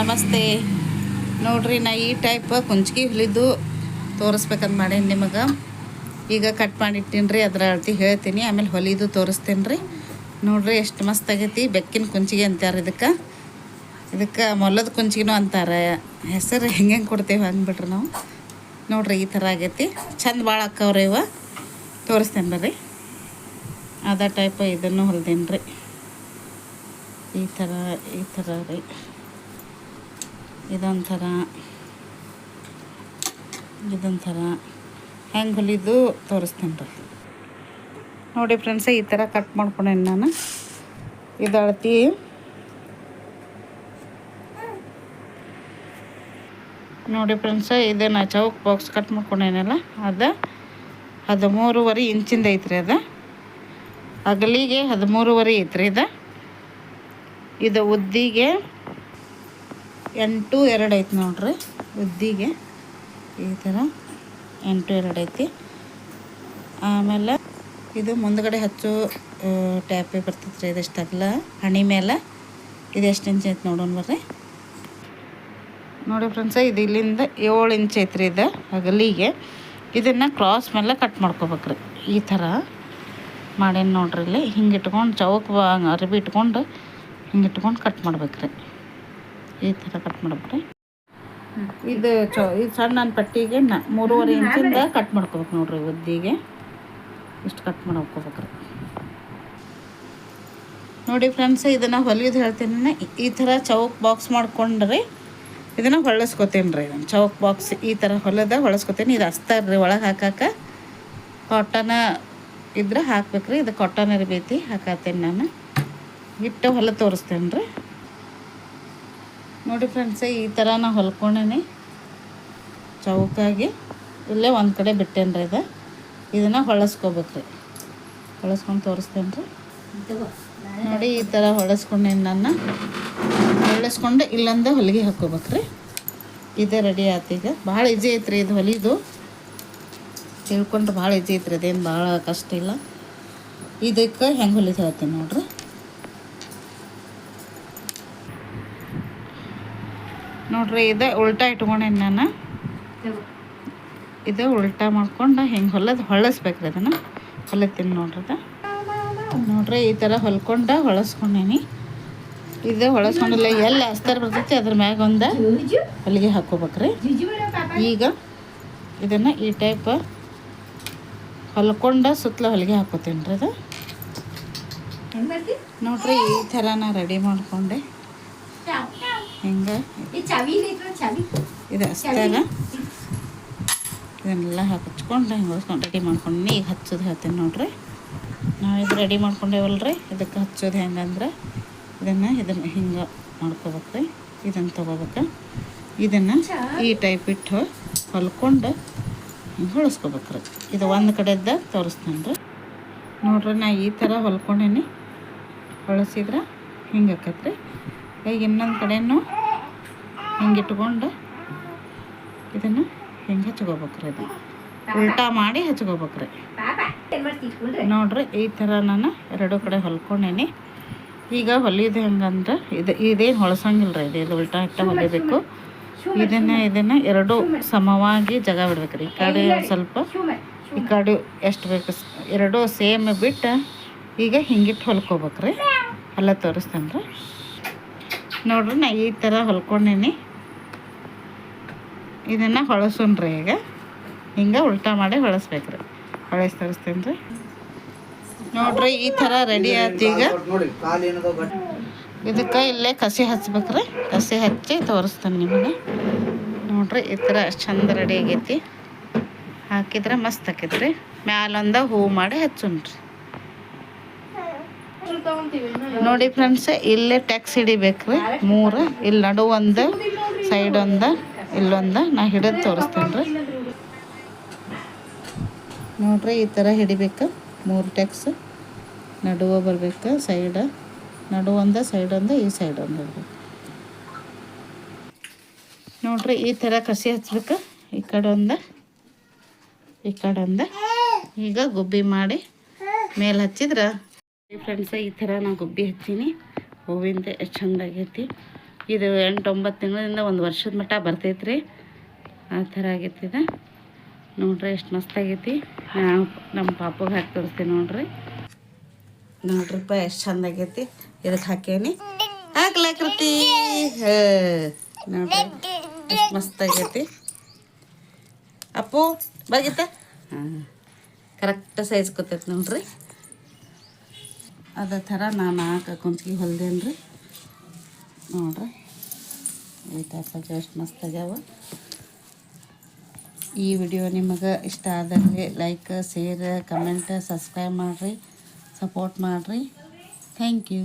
ನಮಸ್ತೆ. ನೋಡ್ರಿ, ನಾ ಈ ಟೈಪ್ ಕುಂಚ್ಗಿ ಹುಲಿದು ತೋರಿಸ್ಬೇಕಂತ ಮಾಡೀನಿ ನಿಮಗೆ. ಈಗ ಕಟ್ ಮಾಡಿಟ್ಟಿನಿ ರೀ ಅದ್ರ ಅಳತಿ ಹೇಳ್ತೀನಿ. ಆಮೇಲೆ ಹೊಲಿದು ತೋರಿಸ್ತೀನಿ ರೀ ನೋಡ್ರಿ, ಎಷ್ಟು ಮಸ್ತ್ ಆಗೈತಿ. ಬೆಕ್ಕಿನ ಕುಂಚಿಗೆ ಅಂತಾರೆ ಇದಕ್ಕೆ. ಇದಕ್ಕೆ ಮೊಲದ ಕುಂಚಿಗೆನೂ ಅಂತಾರೆ. ಹೆಸರು ಹೆಂಗೆ ಹೆಂಗೆ ಕೊಡ್ತೇವೆ ಹಂಗೆ ಬಿಡ್ರಿ ನಾವು. ನೋಡ್ರಿ, ಈ ಥರ ಆಗೈತಿ. ಚಂದ ಭಾಳ ಅಕ್ಕವ್ರಿ ಇವ. ತೋರಿಸ್ತೇನೆ ಬರ್ರಿ. ಅದ ಟೈಪ್ ಇದನ್ನು ಹೊಲ್ದೀನಿ ರೀ ಈ ಥರ ಈ ಥರ ರೀ. ಇದೊಂಥರ ಇದೊಂಥರ ಹೆಂಗೆ ಹೊಲಿದು ತೋರಿಸ್ತೀನಿ ರೀ. ನೋಡಿ ಫ್ರೆಂಡ್ಸ ಈ ಥರ ಕಟ್ ಮಾಡ್ಕೊಂಡೇನಿ ನಾನು. ಇದು ಅಳತಿ. ನೋಡಿ ಫ್ರೆಂಡ್ಸ ನಾ ಚೌಕ್ ಬಾಕ್ಸ್ ಕಟ್ ಮಾಡ್ಕೊಂಡೇನಲ್ಲ, ಅದು ಹದಿಮೂರುವರೆ ಇಂಚಿಂದ ಐತ್ರಿ ಅದು. ಅಗಲಿಗೆ ಹದಿಮೂರುವರೆ ಐತ್ರಿ ಇದು. ಇದು ಉದ್ದಿಗೆ ಎಂಟು ಎರಡು ಐತಿ ನೋಡ್ರಿ ಉದ್ದಿಗೆ ಈ ಥರ ಎಂಟು ಎರಡು ಐತಿ. ಆಮೇಲೆ ಇದು ಮುಂದ್ಗಡೆ ಹಚ್ಚು ಟ್ಯಾಪೆ ಬರ್ತೈತೆ ರೀ ಇದಷ್ಟು ಅಗಲ? ಹಣಿ ಮೇಲೆ. ಇದು ಎಷ್ಟು ಇಂಚ್ ಐತೆ ನೋಡೋಣ ಬರ್ರಿ. ನೋಡಿ ಫ್ರೆಂಡ್ಸ, ಇದು ಇಲ್ಲಿಂದ ಏಳು ಇಂಚ್ ಐತ್ರಿ ಇದು ಅಗಲಿಗೆ. ಇದನ್ನು ಕ್ರಾಸ್ ಮೇಲೆ ಕಟ್ ಮಾಡ್ಕೋಬೇಕ್ರಿ. ಈ ಥರ ಮಾಡೇನು ನೋಡ್ರಿ ಇಲ್ಲಿ. ಹಿಂಗೆ ಇಟ್ಕೊಂಡು ಚೌಕ್ ಅರಿಬಿ ಇಟ್ಕೊಂಡು ಹಿಂಗೆ ಇಟ್ಕೊಂಡು ಕಟ್ ಮಾಡ್ಬೇಕ್ರಿ. ಈ ಥರ ಕಟ್ ಮಾಡ್ಬಿಟ್ರೆ? ಇದು ಚೌ ಇದು ಸಣ್ಣ ಪಟ್ಟಿಗೆ ನ ಮೂರುವರೆ ಇಂಚಿಂದ ಕಟ್ ಮಾಡ್ಕೋಬೇಕು ನೋಡ್ರಿ ಉದ್ದಿಗೆ. ಇಷ್ಟು ಕಟ್ ಮಾಡ್ಕೋಬೇಕ್ರಿ. ನೋಡಿ ಫ್ರೆಂಡ್ಸ್ ಇದನ್ನು ಹೊಲಿಯೋದು ಹೇಳ್ತೀನಿ ಈ ಥರ ಚೌಕ್ ಬಾಕ್ಸ್ ಮಾಡ್ಕೊಂಡ್ರಿ ಇದನ್ನು ಹೊಳಸ್ಕೊತೀನಿ ರೀ ಇದನ್ನು ಚೌಕ್ ಬಾಕ್ಸ್ ಈ ಥರ ಹೊಲದ ಹೊಳಸ್ಕೊತೀನಿ. ಇದು ಅಸ್ತಾರ ರೀ ಒಳಗೆ ಹಾಕಕ್ಕೆ ಕಾಟನ ಇದ್ರೆ ಹಾಕ್ಬೇಕ್ರಿ. ಇದು ಕಾಟನ್ ಇರ್ಬೇತಿ ಹಾಕತ್ತೇನೆ ನಾನು. ಇಟ್ಟು ಹೊಲ ತೋರಿಸ್ತೇನೆ ರೀ ನೋಡಿ ಫ್ರೆಂಡ್ಸ್ ಈ ಥರ ನಾನು ಹೊಲ್ಕೊಂಡೇನಿ. ಚೌಕಾಗಿ. ಇಲ್ಲೇ ಒಂದು ಕಡೆ ಬಿಟ್ಟೇನಿ ರೀ ಇದು. ಇದನ್ನು ಹೊಳಸ್ಕೋಬೇಕ್ರಿ. ಹೊಳಸ್ಕೊಂಡು ತೋರಿಸ್ತೇನೆ ರೀ ನೋಡಿ ಈ ಥರ ಹೊಳಸ್ಕೊಂಡೇನು ನನ್ನ. ಹೊಳಸ್ಕೊಂಡು ಇಲ್ಲೊಂದ ಹೊಲಿಗೆ ಹಾಕ್ಕೋಬೇಕ್ರಿ ಇದೇ ರೆಡಿ ಆಯ್ತು ಈಗ. ಭಾಳ ಈಜಿ ಐತ್ರಿ ಇದು ಹೊಲಿದು. ತಿಳ್ಕೊಂಡ್ರೆ ಭಾಳ ಈಜಿ ಐತ್ರಿ ಅದೇನು ಭಾಳ ಕಷ್ಟ ಇಲ್ಲ. ಇದಕ್ಕೆ ಹೆಂಗೆ ಹೊಲಿದು ಹೇಳ್ತೀನಿ ನೋಡ್ರಿ. ನೋಡ್ರಿ, ಇದು ಉಲ್ಟಾ ಇಟ್ಕೊಂಡೇನಿ ನಾನು. ಇದು ಉಲ್ಟಾ ಮಾಡ್ಕೊಂಡು ಹಿಂಗೆ ಹೊಲದು ಹೊಳಸ್ಬೇಕ್ರಿ ಅದನ್ನು. ಹೊಲತ್ತೀನಿ ನೋಡ್ರಿ ಅದು. ನೋಡ್ರಿ, ಈ ಥರ ಹೊಲ್ಕೊಂಡು ಹೊಳಸ್ಕೊಂಡೇನಿ. ಇದು ಹೊಳಸ್ಕೊಂಡಿಲ್ಲ, ಎಲ್ಲಿ ಅಸ್ತಾರ ಬರ್ತೈತಿ ಅದ್ರ ಮ್ಯಾಗ ಒಂದು ಹೊಲಿಗೆ ಹಾಕೋಬೇಕ್ರಿ. ಈಗ ಇದನ್ನು ಈ ಟೈಪ್ ಹೊಲ್ಕೊಂಡು ಸುತ್ತಲ ಹೊಲಿಗೆ ಹಾಕೋತೀನಿ ರೀ ಅದು. ನೋಡ್ರಿ, ಈ ಥರ ನಾ ರೆಡಿ ಮಾಡ್ಕೊಂಡೆ. ಇದು ಅಷ್ಟೇನ ಇದನ್ನೆಲ್ಲ ಹಚ್ಕೊಂಡು ಹಿಂಗೆ ಹೊಳ್ಸ್ಕೊಂಡು ರೆಡಿ ಮಾಡ್ಕೊಂಡು ಈಗ ಹಚ್ಚೋದು ಹೇಳ್ತೀನಿ ನೋಡ್ರಿ. ನಾವು ಇದು ರೆಡಿ ಮಾಡ್ಕೊಂಡೇವಲ್ರಿ? ಇದಕ್ಕೆ ಹಚ್ಚೋದು ಹೆಂಗಂದ್ರೆ ಇದನ್ನು ಇದನ್ನು ಹಿಂಗೆ ಮಾಡ್ಕೋಬೇಕ್ರಿ. ಇದನ್ನು ತೊಗೋಬೇಕು. ಇದನ್ನು ಈ ಟೈಪ್ ಇಟ್ಟು ಹೊಲ್ಕೊಂಡು ಹಿಂಗೆ ಹೊಳಸ್ಕೋಬೇಕ್ರಿ ಇದು ಒಂದು ಕಡೆದ ತೋರಿಸ್ತೇನೆ ರೀ ನೋಡ್ರಿ ನಾ ಈ ಥರ ಹೊಲ್ಕೊಂಡೇನಿ. ಹೊಳಸಿದ್ರೆ ಹಿಂಗೆ ಆಕತ್ರಿ. ಈಗ ಇನ್ನೊಂದು ಕಡೆನೂ ಹಿಂಗೆ ಇಟ್ಕೊಂಡು ಇದನ್ನು ಹಿಂಗೆ ಹಚ್ಕೋಬೇಕ್ರಿ ಇದು ಉಲ್ಟಾ ಮಾಡಿ ಹಚ್ಕೋಬೇಕ್ರಿ. ನೋಡ್ರಿ, ಈ ಥರ ನಾನು ಎರಡು ಕಡೆ ಹೊಲ್ಕೊಂಡೇನಿ. ಈಗ ಹೊಲಿಯೋದು ಹೆಂಗಂದ್ರೆ, ಇದು ಇದೇನು ಹೊಳಸಂಗಿಲ್ಲ ರೀ ಇದು ಇದು ಉಲ್ಟಾ ಇಟ್ಟ ಹೊಲಿಬೇಕು. ಇದನ್ನು ಇದನ್ನು ಎರಡು ಸಮವಾಗಿ ಜಾಗ ಬಿಡ್ಬೇಕ್ರಿ. ಈ ಕಡೆ ಸ್ವಲ್ಪ, ಈ ಕಡೆ ಎಷ್ಟು ಬೇಕು, ಎರಡೂ ಸೇಮ್ ಬಿಟ್ಟು ಈಗ ಹಿಂಗಿಟ್ಟು ಹೊಲ್ಕೋಬೇಕ್ರಿ. ಅಲ್ಲ ತೋರಿಸ್ತೇನೆ ರೀ ನೋಡ್ರಿ, ನಾ ಈ ಥರ ಹೊಲ್ಕೊಂಡೇನಿ. ಇದನ್ನು ಹೊಳಸೋಣ್ರಿ ಈಗ. ಹಿಂಗೆ ಉಲ್ಟಾ ಮಾಡಿ ಹೊಳಸ್ಬೇಕ್ರಿ. ಹೊಳಸ್ ತರಿಸ್ತೇನೆ ರೀ ನೋಡ್ರಿ, ಈ ಥರ ರೆಡಿ ಆಯ್ತು ಈಗ. ಇದಕ್ಕೆ ಇಲ್ಲೇ ಕಸಿ ಹಚ್ಬೇಕ್ರಿ. ಕಸಿ ಹಚ್ಚಿ ತೋರಿಸ್ತೇನೆ ನಿಮಗೆ. ನೋಡ್ರಿ, ಈ ಥರ ಚಂದ ರೆಡಿ ಆಗೈತಿ. ಹಾಕಿದ್ರೆ ಮಸ್ತ್ ಆಕೈತ್ರಿ. ಮ್ಯಾಲೊಂದ ಹೂ ಮಾಡಿ ಹಚ್ಚುನ್ರಿ ನೋಡಿ ಫ್ರೆಂಡ್ಸ್ ಇಲ್ಲೇ ಟ್ಯಾಕ್ಸ್ ಹಿಡಿಬೇಕ್ರಿ. ಮೂರು, ಇಲ್ಲಿ ನಡು ಒಂದು ಸೈಡ್ ಒಂದು. ಇಲ್ಲೊಂದು, ನಾ ಹಿಡಿದು ತೋರಿಸ್ತೀನಿ ರೀ ನೋಡ್ರಿ, ಈ ಥರ ಹಿಡಿಬೇಕು. ಮೂರು ಟ್ಯಾಕ್ಸ್ ನಡುವ ಬರಬೇಕು, ಸೈಡ್. ಸೈಡ್ ಒಂದು ಈ ಸೈಡ್ ಒಂದು ನೋಡ್ರಿ, ಈ ಥರ ಕಸಿ ಹಚ್ಬೇಕು. ಈ ಕಡೆ ಒಂದು ಈ ಕಡೆ ಒಂದು ಈಗ ಗುಬ್ಬಿ ಮಾಡಿ ಮೇಲೆ ಹಚ್ಚಿದ್ರೆ. ಫ್ರೆಂಡ್ಸ್ ಈ ಥರ ನಾ ಗುಬ್ಬಿ ಹಚ್ಚೀನಿ. ಹೂವಿಂದ ಎಷ್ಟು ಚಂದ ಆಗೈತಿ. ಇದು ಎಂಟು ಒಂಬತ್ತು ತಿಂಗಳಿಂದ ಒಂದು ವರ್ಷದ ಮಟ್ಟ ಬರ್ತೈತ್ರಿ. ಆ ಥರ ಇದು ನೋಡ್ರಿ ಎಷ್ಟು ಮಸ್ತಾಗೈತಿ ನಾವು ನಮ್ಮ ಪಾಪಗೆ ಹಾಕಿ ತೋರಿಸ್ತೀನಿ ನೋಡ್ರಿ. ನೋಡ್ರಿಪ್ಪ ಎಷ್ಟು ಚಂದ ಆಗೈತಿ. ಇದಕ್ಕೆ ಹಾಕೇನಿ. ಹಾಕ್ಲಾಕೃತಿ ನೋಡ್ರಿ ಎಷ್ಟು ಮಸ್ತಾಗೈತಿ ಅಪ್ಪು ಬಾಗಿತ್ತ ಹಾಂ. ಕರೆಕ್ಟ್ ಸೈಜ್ ಕೊತೈತೆ ನೋಡ್ರಿ. ಅದೇ ಥರ ನಾನು ನಾಲ್ಕು ಕುಂಚ್ಗೆ ಹೊಲ್ದೇನು ರೀ ನೋಡ್ರಿ. ಟೈಪಾಗ ಎಷ್ಟು ಮಸ್ತ್ ಆಗ್ಯಾವ. ಈ ವಿಡಿಯೋ ನಿಮಗೆ ಇಷ್ಟ ಆದಲ್ಲಿ ಲೈಕ್ ಶೇರ್ ಕಮೆಂಟ್ ಸಬ್ಸ್ಕ್ರೈಬ್ ಮಾಡಿರಿ ಸಪೋರ್ಟ್ ಮಾಡಿರಿ. Thank you